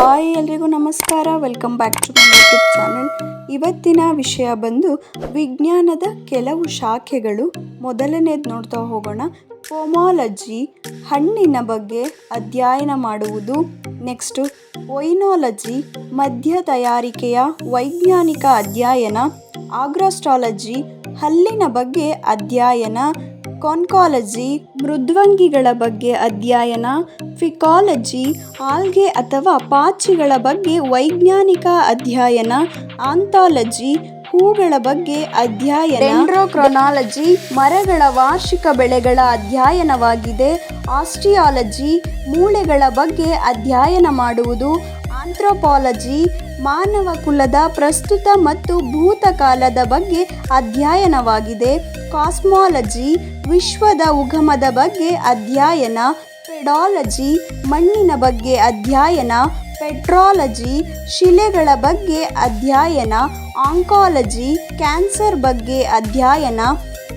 Hi ಎಲ್ರಿಗೂ ನಮಸ್ಕಾರ. Welcome back to my YouTube channel ಇವತ್ತಿನ ವಿಷಯ ಬಂದು ವಿಜ್ಞಾನದ ಕೆಲವು ಶಾಖೆಗಳು. ಮೊದಲನೇದು ನೋಡ್ತಾ ಹೋಗೋಣ. ಪೊಮಾಲಜಿ ಹಣ್ಣಿನ ಬಗ್ಗೆ ಅಧ್ಯಯನ ಮಾಡುವುದು. ನೆಕ್ಸ್ಟು ವೈನಾಲಜಿ ಮದ್ಯ ತಯಾರಿಕೆಯ ವೈಜ್ಞಾನಿಕ ಅಧ್ಯಯನ. ಆಗ್ರಾಸ್ಟ್ರಾಲಜಿ ಹಲ್ಲಿನ ಬಗ್ಗೆ ಅಧ್ಯಯನ. ಕಾನ್ಕಾಲಜಿ, ಮೃದ್ವಂಗಿಗಳ ಬಗ್ಗೆ ಅಧ್ಯಯನ, ಫಿಕಾಲಜಿ, ಆಲ್ಗೆ ಅಥವಾ ಪಾಚಿಗಳ ಬಗ್ಗೆ ವೈಜ್ಞಾನಿಕ ಅಧ್ಯಯನ, ಆಂಥಾಲಜಿ, ಹೂಗಳ ಬಗ್ಗೆ ಅಧ್ಯಯನ ಎಂಡ್ರೋಕ್ರೊನಾಲಜಿ ಮರಗಳ ವಾರ್ಷಿಕ ಬೆಳೆಗಳ ಅಧ್ಯಯನವಾಗಿದೆ ಆಸ್ಟಿಯಾಲಜಿ ಮೂಳೆಗಳ ಬಗ್ಗೆ ಅಧ್ಯಯನ ಮಾಡುವುದು, ಆಂಥ್ರೋಪಾಲಜಿ, ಮಾನವ ಕುಲದ ಪ್ರಸ್ತುತ ಮತ್ತು ಭೂತಕಾಲದ ಬಗ್ಗೆ ಅಧ್ಯಯನವಾಗಿದೆ, ಕಾಸ್ಮಾಲಜಿ ವಿಶ್ವದ ಉಗಮದ ಬಗ್ಗೆ ಅಧ್ಯಯನ, ಪೆಡಾಲಜಿ, ಮಣ್ಣಿನ ಬಗ್ಗೆ ಅಧ್ಯಯನ, ಪೆಟ್ರಾಲಜಿ, ಶಿಲೆಗಳ ಬಗ್ಗೆ ಅಧ್ಯಯನ, ಆಂಕಾಲಜಿ, ಕ್ಯಾನ್ಸರ್ ಬಗ್ಗೆ ಅಧ್ಯಯನ,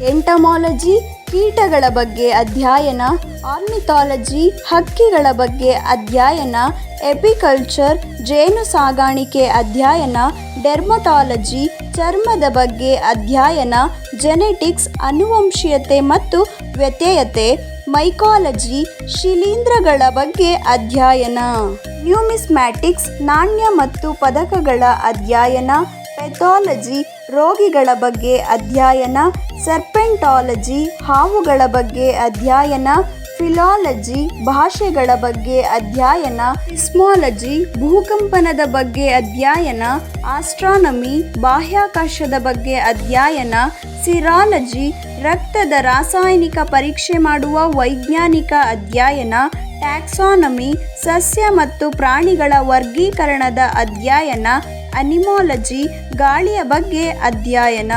ಎಂಟಮಾಲಜಿ ಕೀಟಗಳ ಬಗ್ಗೆ ಅಧ್ಯಯನ ಆರ್ನಿಥಾಲಜಿ ಹಕ್ಕಿಗಳ ಬಗ್ಗೆ ಅಧ್ಯಯನ, ಎಪಿಕಲ್ಚರ್, ಜೇನು ಸಾಗಾಣಿಕೆ ಅಧ್ಯಯನ, ಡೆರ್ಮಟಾಲಜಿ, ಚರ್ಮದ ಬಗ್ಗೆ ಅಧ್ಯಯನ, ಜೆನೆಟಿಕ್ಸ್, ಅನುವಂಶೀಯತೆ ಮತ್ತು ವ್ಯತ್ಯಯತೆ, ಮೈಕಾಲಜಿ, ಶಿಲೀಂಧ್ರಗಳ ಬಗ್ಗೆ ಅಧ್ಯಯನ. ನ್ಯೂಮಿಸ್ಮ್ಯಾಟಿಕ್ಸ್, ನಾಣ್ಯ ಮತ್ತು ಪದಕಗಳ ಅಧ್ಯಯನ ಪೆಥಾಲಜಿ ರೋಗಿಗಳ ಬಗ್ಗೆ ಅಧ್ಯಯನ ಸರ್ಪೆಂಟಾಲಜಿ ಹಾವುಗಳ ಬಗ್ಗೆ ಅಧ್ಯಯನ ಫಿಲಾಲಜಿ ಭಾಷೆಗಳ ಬಗ್ಗೆ ಅಧ್ಯಯನ ಇಸ್ಮಾಲಜಿ ಭೂಕಂಪನದ ಬಗ್ಗೆ ಅಧ್ಯಯನ ಆಸ್ಟ್ರಾನಮಿ ಬಾಹ್ಯಾಕಾಶದ ಬಗ್ಗೆ ಅಧ್ಯಯನ ಸಿರಾಲಜಿ ರಕ್ತದ ರಾಸಾಯನಿಕ ಪರೀಕ್ಷೆ ಮಾಡುವ ವೈಜ್ಞಾನಿಕ ಅಧ್ಯಯನ ಟ್ಯಾಕ್ಸಾನಮಿ ಸಸ್ಯ ಮತ್ತು ಪ್ರಾಣಿಗಳ ವರ್ಗೀಕರಣದ ಅಧ್ಯಯನ ಅನಿಮಾಲಜಿ ಗಾಳಿಯ ಬಗ್ಗೆ ಅಧ್ಯಯನ.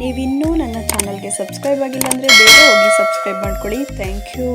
ನೀವಿನ್ನೂ ನನ್ನ ಚಾನಲ್ಗೆ ಸಬ್ಸ್ಕ್ರೈಬ್ ಆಗಿಲ್ಲ ಅಂದರೆ ಬೇಗ ಹೋಗಿ ಸಬ್ಸ್ಕ್ರೈಬ್ ಮಾಡ್ಕೊಳ್ಳಿ. Thank you.